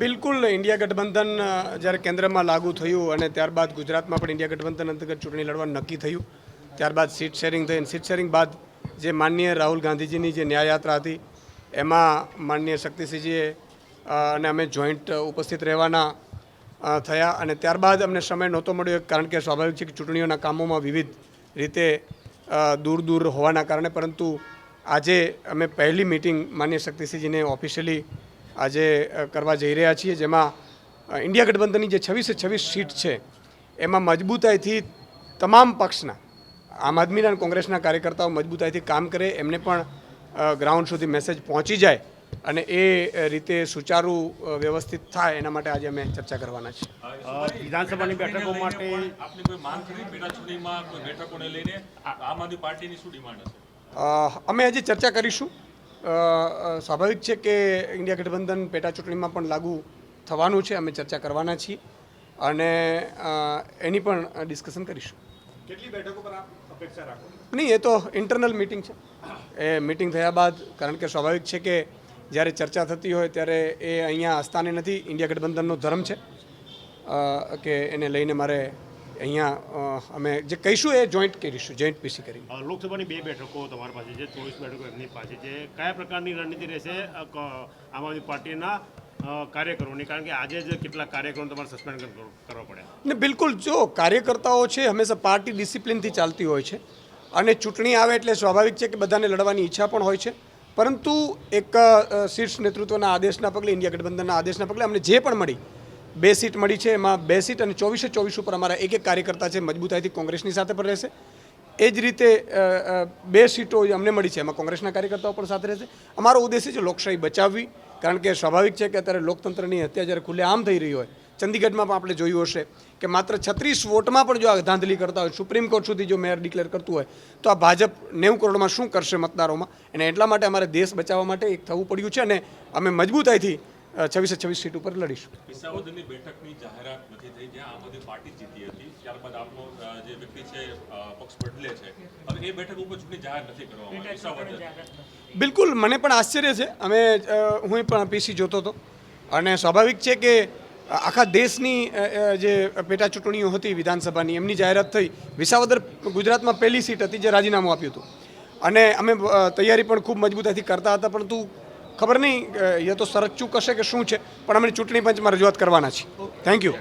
બિલકુલ, ઇન્ડિયા ગઠબંધન જ્યારે કેન્દ્રમાં લાગુ થયું અને ત્યારબાદ ગુજરાતમાં પણ ઇન્ડિયા ગઠબંધન અંતર્ગત ચૂંટણી લડવાનું નક્કી થયું. ત્યારબાદ સીટ શેરિંગ થઈ અને સીટ શેરિંગ બાદ જે માનનીય રાહુલ ગાંધીજીની જે ન્યાયયાત્રા હતી, એમાં માનનીય શક્તિસિંહજીએ અને અમે જોઈન્ટ ઉપસ્થિત રહેવાના થયા અને ત્યારબાદ અમને સમય નહોતો મળ્યો, કારણ કે સ્વાભાવિક છે કે ચૂંટણીઓના કામોમાં વિવિધ રીતે દૂર દૂર હોવાના કારણે, પરંતુ આજે અમે પહેલી મિટિંગ માન્ય શક્તિસિંહજીને ઓફિશિયલી આજે કરવા જઈ રહ્યા છીએ જેમાં ઇન્ડિયા ગઠબંધનની જે છવ્વીસે છવ્વીસ સીટ છે એમાં મજબૂતાઈથી તમામ પક્ષના આમ આદમીના અને કોંગ્રેસના કાર્યકર્તાઓ મજબૂતાઈથી કામ કરે એમને પણ ગ્રાઉન્ડ સુધી મેસેજ પહોંચી જાય અને એ રીતે સુચારુ વ્યવસ્થિત થાય એના માટે આજે અમે ચર્ચા કરવાના છીએ. વિધાનસભાની બેઠકો માટે આપની કોઈ માંગ ખરી પેટા ચૂંટણીમાં કોઈ બેઠકોને લઈને આમ આદમી પાર્ટીની શું ડિમાન્ડ હશે? અમે આજે ચર્ચા કરીશું. સ્વાભાવિક છે કે ઇન્ડિયા ગઠબંધન પેટા ચૂંટણીમાં પણ લાગુ થવાનું છે અમે ચર્ચા કરવાના છીએ અને એની પણ ડિસ્કશન કરીશું. કેટલી બેઠકો પર આપ અપેક્ષા રાખો? નહીં એ તો ઇન્ટરનલ મિટિંગ છે. એ મિટિંગ થયા બાદ કારણ કે સ્વાભાવિક છે કે જ્યારે ચર્ચા થતી હોય ત્યારે એ અહીંયા આસ્થાને નથી ઇન્ડિયા ગઠબંધનનો ધર્મ છે કે એને લઈને મારે અહીંયા અમે જે કહીશું એ જોઈન્ટ કરીશું જોઈન્ટ પીસી કરીને. લોકસભાની બે બેઠકો તમારી પાસે છે ચોવીસ બેઠકો એમની પાસે છે. કયા પ્રકારની રણનીતિ રહેશે આમ આદમી પાર્ટીના કાર્યકરોની? કારણ કે આજે જ કેટલા કાર્યક્રમો તમારે સસ્પેન્ડ કરવા પડ્યા. ને બિલકુલ જો કાર્યકર્તાઓ છે હંમેશા પાર્ટી ડિસિપ્લિનથી ચાલતી હોય છે. અને ચૂંટણી આવે એટલે સ્વાભાવિક છે કે બધાને લડવાની ઈચ્છા પણ હોય છે. પરંતુ એક શીર્ષ નેતૃત્વના આદેશના પગલે ઇન્ડિયા ગઠબંધનના આદેશના પગલે અમને જે પણ મળી બે સીટ મળી છે. એમાં બે સીટ અને ચોવીસે ચોવીસ ઉપર અમારા એક એક કાર્યકર્તા છે, મજબૂતાઈથી કોંગ્રેસની સાથે પણ રહેશે. એ જ રીતે બે સીટો અમને મળી છે. એમાં કોંગ્રેસના કાર્યકર્તાઓ પણ સાથે રહેશે. અમારો ઉદ્દેશ્ય છે લોકશાહી બચાવવી, કારણ કે સ્વાભાવિક છે કે અત્યારે લોકતંત્રની હત્યા જ્યારે ખુલ્લેઆમ થઈ રહી હોય, ચંદીગઢમાં પણ આપણે જોયું હશે કે માત્ર છત્રીસ વોટમાં પણ જો આ ધાંધલી કરતા હોય, સુપ્રીમ કોર્ટ સુધી જો મેયર ડિક્લેર કરતું હોય, તો આ ભાજપ નેવું કરોડમાં શું કરશે મતદારોમાં? અને એટલા માટે અમારે દેશ બચાવવા માટે એક થવું પડ્યું છે અને અમે મજબૂતાઈથી છવ્વીસે છવ્વીસ સીટ ઉપર લડીશું. વિસાવદરની બેઠકની જાહેરાત નથી થઈ જ્યાં આમ આદમી પાર્ટી જીતી હતી. ત્યારબાદ આપનો જે વ્યક્તિ છે પક્ષ બદલે છે. હવે એ બેઠક ઉપર ચૂંટણી જાહેર નથી કરવામાં બિલકુલ મને પણ આશ્ચર્ય છે. અમે હું પણ પીસી જોતો હતો. અને સ્વાભાવિક છે કે આખા દેશની જે પેટા ચૂંટણીઓ હતી વિધાનસભાની એમની જાહેરાત થઈ. વિસાવદર ગુજરાતમાં પહેલી સીટ હતી જે રાજીનામું આપ્યું હતું. અને અમે તૈયારી પણ ખૂબ મજબૂતાથી કરતા હતા પરંતુ ખબર નહીં એ તો સરચું ચૂક હશે કે શું છે પણ અમે ચૂંટણી પંચમાં રજૂઆત કરવાના છીએ. Thank you